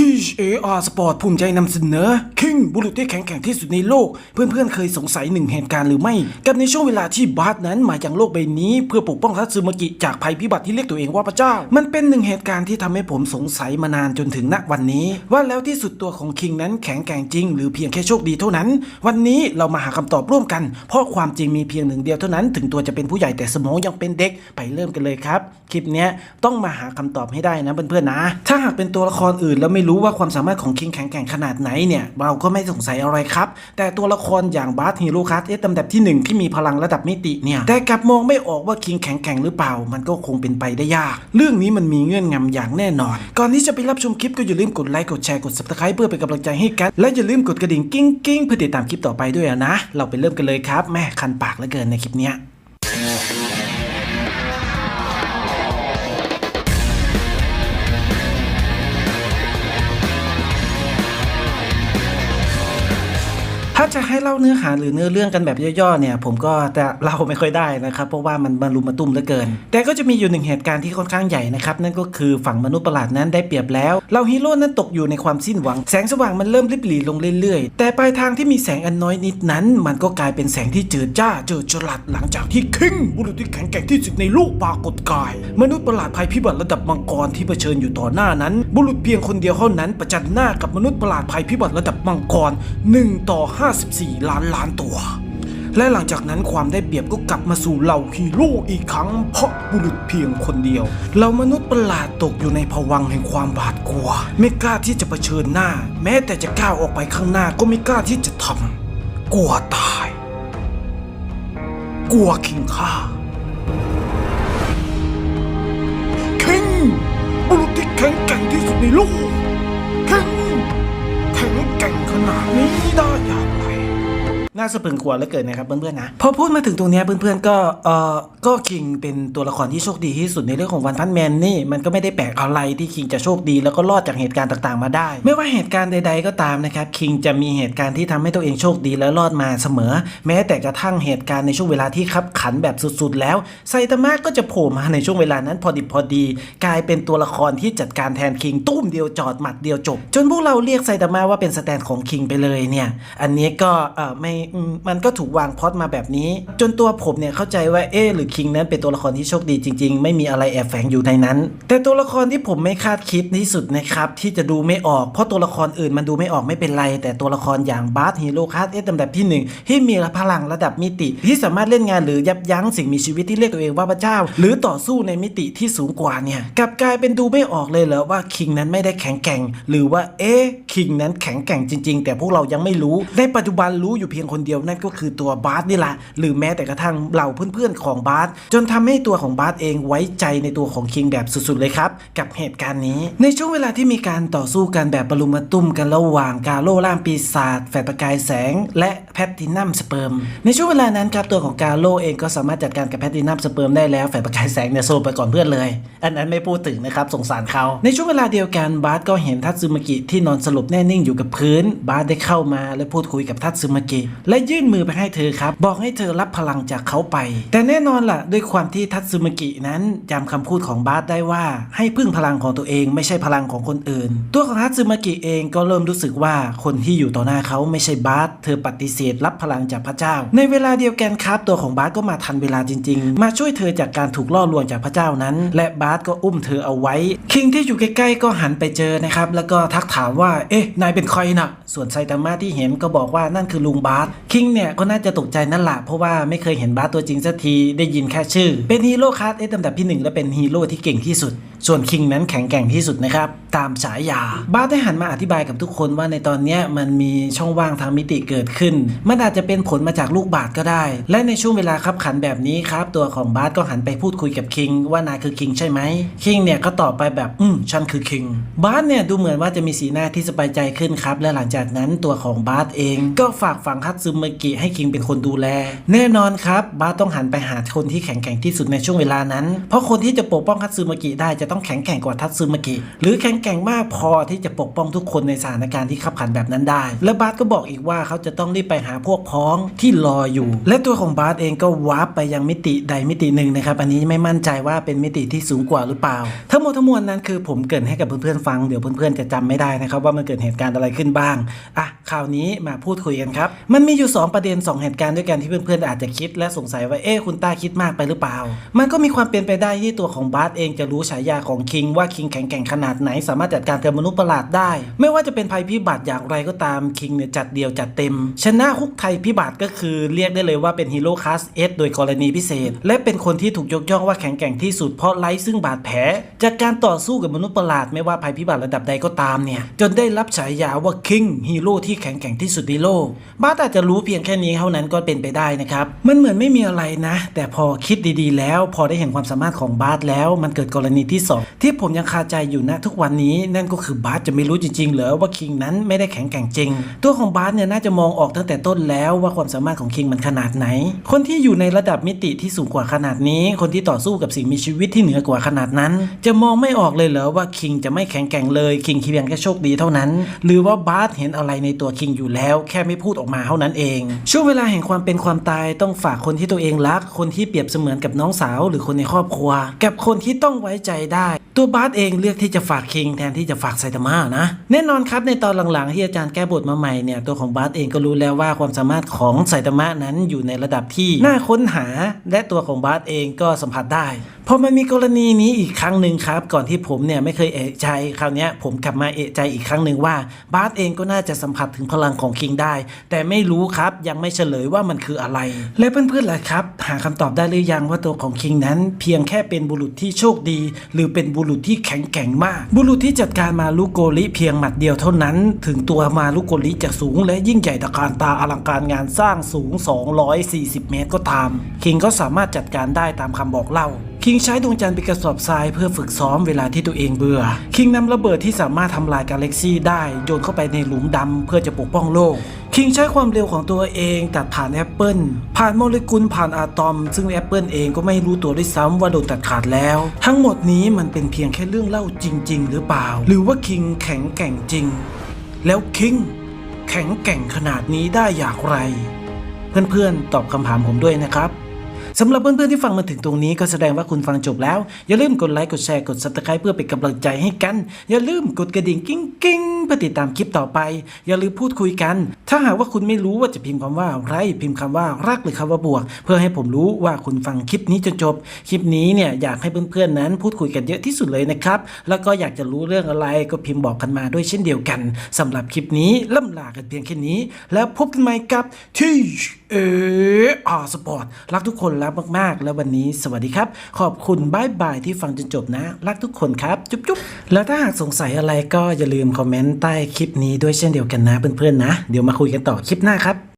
THAR Sport ภูมิใจนำเสนอ King บุรุษที่แข็งแกร่งที่สุดในโลก เพื่อนๆเคยสงสัยหนึ่งเหตุการณ์หรือไม่ กับในช่วงเวลาที่บาสนั้นมายังโลกใบนี้ เพื่อปกป้องทัตสึมากิจากภัยพิบัติที่เรียกตัวเองว่าพระเจ้า มันเป็นหนึ่งเหตุการณ์ที่ทำให้ผมสงสัยมานานจนถึงณวันนี้ ว่าแล้วที่สุดตัวของคิงนั้นแข็งแกร่งจริง หรือเพียงแค่โชคดีเท่านั้น วันนี้เรามาหาคำตอบร่วมกัน เพราะความจริงมีเพียงหนึ่งเดียวเท่านั้น ถึงตัวจะเป็นผู้ใหญ่แต่สมองยังเป็นเด็กไปเริ่มกันเลยครับคลิปนี้ต้องมาหาคำตอบให้ได้นะเพื่อนๆนะ ถ้าหากเป็นตัวละครอื่นแล้วไม่รู้รู้ว่าความสามารถของคิงแข็งแกร่งขนาดไหนเนี่ย เราก็ไม่สงสัยอะไรครับ แต่ตัวละครอย่างบาร์ฮีโร่คัสเอสลำดับที่หนึ่งที่มีพลังระดับมิติเนี่ย แต่กลับมองไม่ออกว่าคิงแข็งแกร่งหรือเปล่า มันก็คงเป็นไปได้ยาก เรื่องนี้มันมีเงื่อนงำอย่างแน่นอน ก่อนที่จะไปรับชมคลิปก็อย่าลืมกดไลค์กดแชร์กด subscribe เพื่อเป็นกำลังใจให้กันและอย่าลืมกดกระดิ่งกิ้งกิ้งเพื่อติดตามคลิปต่อไปด้วยนะ เราไปเริ่มกันเลยครับ แม่คันปากเหลือเกินในคลิปเนี้ย ถ้าจะให้เล่าเนื้อหาหรือเนื้อเรื่องกันแบบย่อๆเนี่ย ผมก็จะเล่าไม่ค่อยได้นะครับ เพราะว่ามันมารุมมาตุ้มเหลือเกิน แต่ก็จะมีอยู่หนึ่งเหตุการณ์ที่ค่อนข้างใหญ่นะครับ นั่นก็คือฝั่งมนุษย์ประหลาดนั้นได้เปรียบแล้ว เราฮีโร่นั้นตกอยู่ในความสิ้นหวัง แสงสว่างมันเริ่มริบหรี่ลงเรื่อยๆ แต่ปลายทางที่มีแสงอันน้อยนิดนั้น มันก็กลายเป็นแสงที่เจิดจ้าเจิดจรัสหลังจากที่คิงบุรุษที่แข็งแกร่งที่สุดในโลกปรากฏกาย มนุษย์ประหลาดภัยพิบัติระดับมังกรที่เผชิญอยู่ต่อหน้านั้น บุรุษเพียงคนเดียวเท่านั้นประจันหน้ากับมนุษย์ประหลาดภัยพิบัติระดับมังกร1ต่อ54 ล้านล้านตัว และหลังจากนั้นความได้เปรียบก็กลับมาสู่เหล่าฮีโร่อีกครั้ง เพราะบุรุษเพียงคนเดียวเหล่ามนุษย์ประหลาดตกอยู่ในภวังแห่งความบาดกลัว ไม่กล้าที่จะเผชิญหน้า แม้แต่จะก้าวออกไปข้างหน้าก็ไม่กล้าที่จะทำกลัวตาย กลัวคิงค่าคิงบุรุษที่แข็งแกร่งที่สุดในโลกคิงแข็งแกร่งขนาดนี้ น่าสะพรึงกลัวเหลือเกินนะครับเพื่อนๆนะพอพูดมาถึงตรงนี้เพื่อนๆก็เออก็คิงเป็นตัวละครที่โชคดีที่สุดในเรื่องของวันพันแมนนี่มันก็ไม่ได้แปลกอะไรที่คิงจะโชคดีแล้วก็รอดจากเหตุการณ์ต่างๆมาได้ ไม่ว่าเหตุการณ์ใด ๆ ก็ตามนะครับคิงจะมีเหตุการณ์ที่ทำให้ตัวเองโชคดีและรอดมาเสมอ แม้แต่กระทั่งเหตุการณ์ในช่วงเวลาที่คับขันแบบสุดๆ แล้วไซตามะก็จะโผล่มาในช่วงเวลานั้นพอดิบพอดี กลายเป็นตัวละครที่จัดการแทนคิงตุ้มเดียวจอดหมัดเดียวจบ จนพวกเราเรียกไซตามะว่าเป็นสแตนของคิงไปเลยเนี่ยอันนี้ก็เออไม่มันก็ถูกวางพอดมาแบบนี้ จนตัวผมเนี่ยเข้าใจว่าเอ๊ะหรือคิงนั้นเป็นตัวละครที่โชคดีจริง ๆ ไม่มีอะไรแอบแฝงอยู่ในนั้น แต่ตัวละครที่ผมไม่คาดคิดที่สุดนะครับที่จะดูไม่ออกเพราะตัวละครอื่นมันดูไม่ออกไม่เป็นไร แต่ตัวละครอย่างบาร์ฮีโร่คัสเอสลำดับที่หนึ่งที่มีพลังระดับมิติ ที่สามารถเล่นงานหรือยับยั้งสิ่งมีชีวิตที่เรียกตัวเองว่าพระเจ้า หรือต่อสู้ในมิติที่สูงกว่าเนี่ยกลับกลายเป็นดูไม่ออกเลยเหรอว่าคิงนั้นไม่ได้แข็งแกร่ง หรือว่าเอ๊ะคิงนั้นแข็งแกร่งจริง ๆ แต่พวกเรายังไม่รู้ในปัจจุบันรู้อยู่เพียงคนเดียวนั่นก็คือตัวบาร์นี่แหละหรือแม้แต่กระทั่งเหล่าเพื่อนๆของบาร์จนทำให้ตัวของบาร์เองไว้ใจในตัวของคิงแบบสุดๆเลยครับ กับเหตุการณ์นี้ ในช่วงเวลาที่มีการต่อสู้กันแบบปรุมาตุ้มกันระหว่างกาโลล่ามปีศาจแฝดประกายแสง และแพตตินัมสเปิร์มในช่วงเวลานั้นครับตัวของกาโลเองก็สามารถจัดการกับแพตตินัมสเปิร์มได้แล้วแฝดประกายแสงเนี่ยโซไปก่อนเพื่อนเลย อันนั้นไม่พูดถึงนะครับสงสารเขา ในช่วงเวลาเดียวกันบาร์ก็เห็นทัตซึมากิที่นอนสลบแน่นิ่งอยู่กับพื้นบาร์ได้เข้ามาและพูดคุยกับทัตซึมากิและยื่นมือไปให้เธอครับ บอกให้เธอรับพลังจากเขาไป แต่แน่นอนล่ะ ด้วยความที่ทัตซึมากินั้นจำคำพูดของบาร์ได้ว่า ให้พึ่งพลังของตัวเองไม่ใช่พลังของคนอื่น ตัวของทัตซึมากิเองก็เริ่มรู้สึกว่าคนที่อยู่ต่อหน้าเขาไม่ใช่บาร์เธอปฏิเสธรับพลังจากพระเจ้า ในเวลาเดียวกันครับ ตัวของบาร์ก็มาทันเวลาจริง ๆ มาช่วยเธอจากการถูกล่อลวงจากพระเจ้านั้น และบาร์ก็อุ้มเธอเอาไว้ คิงที่อยู่ใกล้ๆก็หันไปเจอนะครับแล้วก็ทักถามว่า เอ๊ะนายเป็นใครนะส่วนไซตามะที่เห็นก็บอกว่านั่นคือลุงบาร์คิงเนี่ยก็น่าจะตกใจนั่นแหละเพราะว่าไม่เคยเห็นบาสตัวจริงสักทีได้ยินแค่ชื่อ เป็นฮีโร่คัสเอสลำดับที่หนึ่งและเป็นฮีโร่ที่เก่งที่สุด ส่วนคิงนั้นแข็งแกร่งที่สุดนะครับ ตามฉายาบาได้หันมาอธิบายกับทุกคนว่าในตอนนี้มันมีช่องว่างทางมิติเกิดขึ้น มันอาจจะเป็นผลมาจากลูกบาศก์ก็ได้ และในช่วงเวลาคับขันแบบนี้ครับ ตัวของบาร์ก็หันไปพูดคุยกับคิง ว่านายคือคิงใช่ไหมคิงเนี่ยก็ตอบไปแบบอืมฉันคือคิงบาร์เนี่ยดูเหมือนว่าจะมีสีหน้าที่สบายใจขึ้นครับ และหลังจากนั้นตัวของบาร์เอง ก็ฝากฝังคัตซึมากิให้คิงเป็นคนดูแล แน่นอนครับบาร์ต้องหันไปหาคนที่แข็งแกร่งที่สุดในช่วงเวลานั้น เพราะคนที่จะปกป้องคัตซึมากิได้จะต้องแข็งแกร่งกว่าทัตซึมากิหรือแข็งแกร่งมากพอที่จะปกป้องทุกคนในสถานการณ์ที่ขับขันแบบนั้นได้ และบาสก็บอกอีกว่าเขาจะต้องรีบไปหาพวกพ้องที่รออยู่ และตัวของบาสเองก็วาร์ปไปยังมิติใดมิติหนึ่งนะครับอันนี้ไม่มั่นใจว่าเป็นมิติที่สูงกว่าหรือเปล่า ทั้งหมดทั้งมวลนั้นคือผมเกรินให้กับเพื่อนๆฟังเดี๋ยวเพื่อนๆจะจำไม่ได้นะครับว่ามันเกิดเหตุการณ์อะไรขึ้นบ้างอะคราวนี้มาพูดคุยกันครับ มันมีอยู่สองประเด็นสองเหตุการณ์ด้วยกันที่เพื่อนๆอาจจะคิดและสงสัยว่าเอ๊ะคุณต้าคิดมากไปหรือเปล่า มันก็มีความเป็นไปได้ที่ตัวของบาสเองจะรู้ฉายาของคิงว่าคิงแข็งแกร่งขนาดไหน สามารถจัดการกับมนุษย์ประหลาดได้ ไม่ว่าจะเป็นภัยพิบัติอย่างไรก็ตามคิงเนี่ยจัดเดียวจัดเต็ม ชนะคุกไทยพิบัติก็คือเรียกได้เลยว่าเป็นฮีโร่คลาสเอสโดยกรณีพิเศษ และเป็นคนที่ถูกยกย่องว่าแข็งแกร่งที่สุดเพราะไร้ซึ่งบาดแผลจากการต่อสู้กับมนุษย์ประหลาดไม่ว่าภัยพิบัติระดับใดก็ตามเนี่ย จนได้รับฉายาว่าคิงฮีโร่ที่แข็งแกร่งที่สุดในโลกบาสอาจจะรู้เพียงแค่นี้เท่านั้นก็เป็นไปได้นะครับ มันเหมือนไม่มีอะไรนะ แต่พอคิดดีๆ แล้ว พอได้เห็นความสามารถของบาสแล้ว มันเกิดกรณีที่สองที่ผมยังคาใจอยู่นะทุกวันนี้ นั่นก็คือบาสจะไม่รู้จริงๆเหรอว่าคิงนั้นไม่ได้แข็งแกร่งจริง ตัวของบาสเนี่ยน่าจะมองออกตั้งแต่ต้นแล้วว่าความสามารถของคิงมันขนาดไหน คนที่อยู่ในระดับมิติที่สูงกว่าขนาดนี้ คนที่ต่อสู้กับสิ่งมีชีวิตที่เหนือกว่าขนาดนั้น จะมององไม่ออกเลยเหรอว่าคิงจะไม่แข็งแกร่งเลยคิงเพียงแค่โชคดีเท่านั้น หรือว่าบาสเห็นอะไรในตัวคิงอยู่แล้ว แค่ไม่พูดออกมาเท่านั้นเอง ช่วงเวลาแห่งความเป็นความตายต้องฝากคนที่ตัวเองรัก คนที่เปรียบเสมือนกับน้องสาว หรือคนในครอบครัว กับคนที่ต้องไว้ใจได้ ตัวบาสเองเลือกที่จะฝากคิงแทนที่จะฝากไซตามะนะ แน่นอนครับในตอนหลังๆที่อาจารย์แก้บทมาใหม่เนี่ยตัวของบาสเองก็รู้แล้วว่าความสามารถของไซตามะนั้นอยู่ในระดับที่น่าค้นหา และตัวของบาสเองก็สัมผัสได้ พอมันมีกรณีนี้อีกครั้งหนึ่งครับ ก่อนที่ผมเนี่ยไม่เคยเอะใจคราวนี้ผมกลับมาเอะใจอีกครั้งหนึ่งว่าบาสเองก็น่าจะสัมผัสถึงพลังของคิงได้ แต่ไม่รู้ครับยังไม่เฉลยว่ามันคืออะไร และเพื่อนๆล่ะครับ หาคำตอบได้หรือยังว่าตัวของคิงนั้น เพียงแค่เป็นบุรุษที่โชคดี หรือเป็นบุรุษที่แข็งแกร่งมาก บุรุษที่จัดการมาลุโกริเพียงหมัดเดียวเท่านั้น ถึงตัวมาลุโกริจะสูง และยิ่งใหญ่ตะการตาอลังการงานสร้างสูง 240 เมตรก็ตาม คิงก็สามารถจัดการได้ตามคำบอกเล่า คิงใช้ดวงจันทร์เป็นกระสอบทรายเพื่อฝึกซ้อมเวลาที่ตัวเองเบื่อ คิงนำระเบิดที่สามารถทำลายกาแล็กซี่ได้โยนเข้าไปในหลุมดำเพื่อจะปกป้องโลก คิงใช้ความเร็วของตัวเองตัดผ่านแอปเปิลผ่านโมเลกุลผ่านอะตอม ซึ่งแอปเปิลเองก็ไม่รู้ตัวด้วยซ้ำว่าโดนตัดขาดแล้ว ทั้งหมดนี้มันเป็นเพียงแค่เรื่องเล่าจริง ๆ หรือเปล่า หรือว่าคิงแข็งแกร่งจริง แล้วคิงแข็งแกร่งขนาดนี้ได้อย่างไร เพื่อนๆตอบคำถามผมด้วยนะครับ สำหรับเพื่อนๆที่ฟังมาถึงตรงนี้ก็แสดงว่าคุณฟังจบแล้ว อย่าลืมกดไลค์กดแชร์กด subscribe เพื่อเป็นกำลังใจให้กัน อย่าลืมกดกระดิ่งกิ้งกิ้งเพื่อติดตามคลิปต่อไป อย่าลืมพูดคุยกัน ถ้าหากว่าคุณไม่รู้ว่าจะพิมพ์คำว่าอะไรพิมพ์คำว่ารักหรือคำว่าบวก เพื่อให้ผมรู้ว่าคุณฟังคลิปนี้จนจบคลิปนี้เนี่ยอยากให้เพื่อนๆนั้นพูดคุยกันเยอะที่สุดเลยนะครับแล้วก็อยากจะรู้เรื่องอะไรก็พิมพ์บอกกันมาด้วยเช่นเดียวกันสำหรับคลิปนี้ล่ำลากันเพียงแค่นี้ แล้วพบกันใหม่กับที่เออสปอร์ตรักทุกคนรักมากๆ แล้ววันนี้สวัสดีครับ ขอบคุณบายบายที่ฟังจนจบนะ รักทุกคนครับ จุ๊บๆ แล้วถ้าหากสงสัยอะไรก็อย่าลืมคอมเมนต์ใต้คลิปนี้ด้วยเช่นเดียวกันนะเพื่อนๆนะ เดี๋ยวมาคุยกันต่อคลิปหน้าครับ